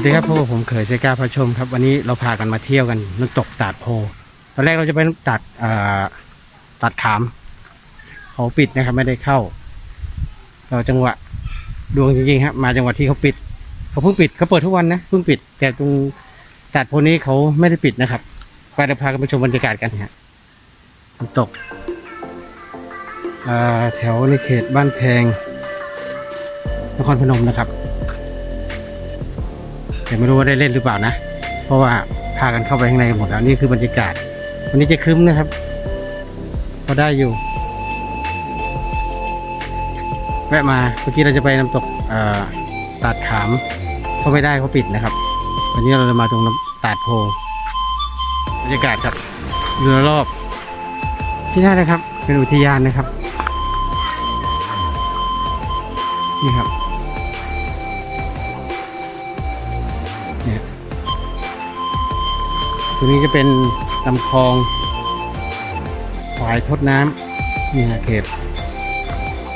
วัสดีครับพวกผมเขยเซกาพระชมครับ วันนี้เราพากันมาเที่ยวกันน้ำตกตาดโพตอนแรกเราจะไปตัดอ่าตัดขามเขาปิดนะครับ ไม่ได้เข้าเราจังหวะดวงจริงๆครับมาจังหวะที่เขาปิดเขาเพิ่งปิดเขาเปิดทุกวันนะเพิ่งปิด แต่ตรงตัดโพนี้เขาไม่ได้ปิดนะครับไปเราพากันไปชมบรรยากาศกันฮะน้ำตกอ่าแถวในเขตบ้านแพงนครพนมนะครับ แต่ไม่รู้ว่าได้เล่นหรือเปล่านะ เพราะว่าพากันเข้าไปข้างในกันหมดแล้วนี่คือบรรยากาศ วันนี้จะครึ้มนะครับพอได้อยู่ แวะมาเมื่อกี้เราจะไปน้ำตกตาดขามเขาไม่ได้เขาปิดนะครับ วันนี้เราจะมาตรงน้ำตาดโพบรรยากาศครับเรือรอบ ที่นั่นะครับ เป็นอุทยานนะครับ นี่ครับ ตรงนี้จะเป็นลำคลองฝายทดน้ำนี่นะเขต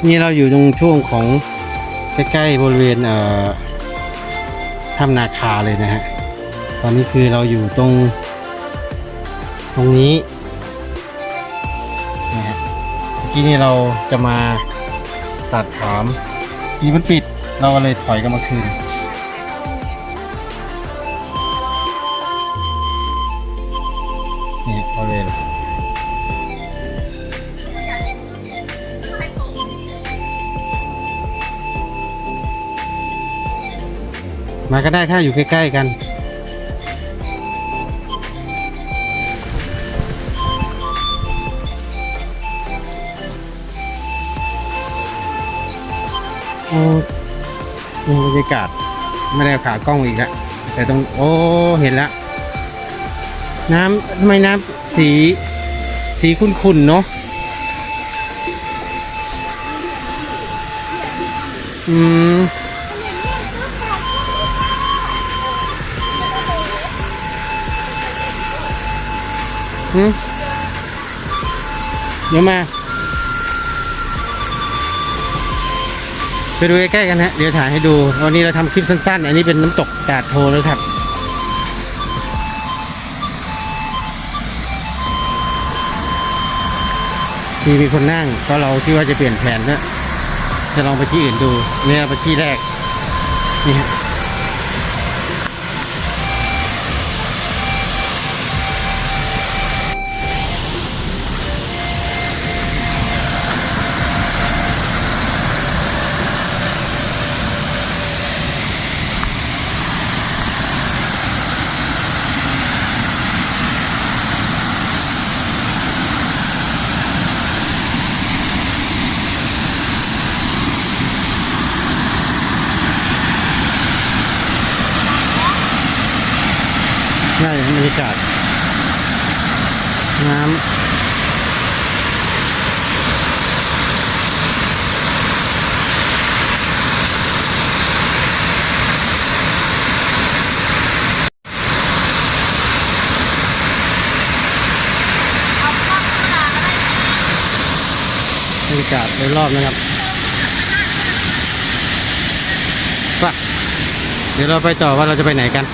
นี่เราอยู่ตรงช่วงของใกล้ๆบริเวณเอ่อถ้ำนาคาเลยนะฮะ ตอนนี้คือเราอยู่ตรง ตรงนี้นะฮะเมื่อกี้นี่เราจะมาตัดถามที่มันปิดเราก็เลยถอยกันมาคืน มาก็ได้ถ้าอยู่ใกล้ๆกันโอ้โอ้บรรยากาศไม่ได้เอาขากล้องอีกแล้วแต่ตรงโอ้เห็นแล้วน้ำทำไมน้ำสีสีขุ่นๆเนาะอืม เดี๋ยวมา ไปดูใกล้ๆกันฮะ เดี๋ยวถ่ายให้ดู วันนี้เราทำคลิปสั้นๆ อันนี้เป็นน้ำตกกาดโพนะครับมีมีคนนั่งก็เราที่ว่าจะเปลี่ยนแผนนะจะลองไปที่อื่นดูเนี่ยไปที่แรกนี่ฮะ ง่ายบรรยากาศน้ำบรรยากาศโดยรอบนะครับไปเดี๋ยวเราไปต่อว่าเราจะไปไหนกัน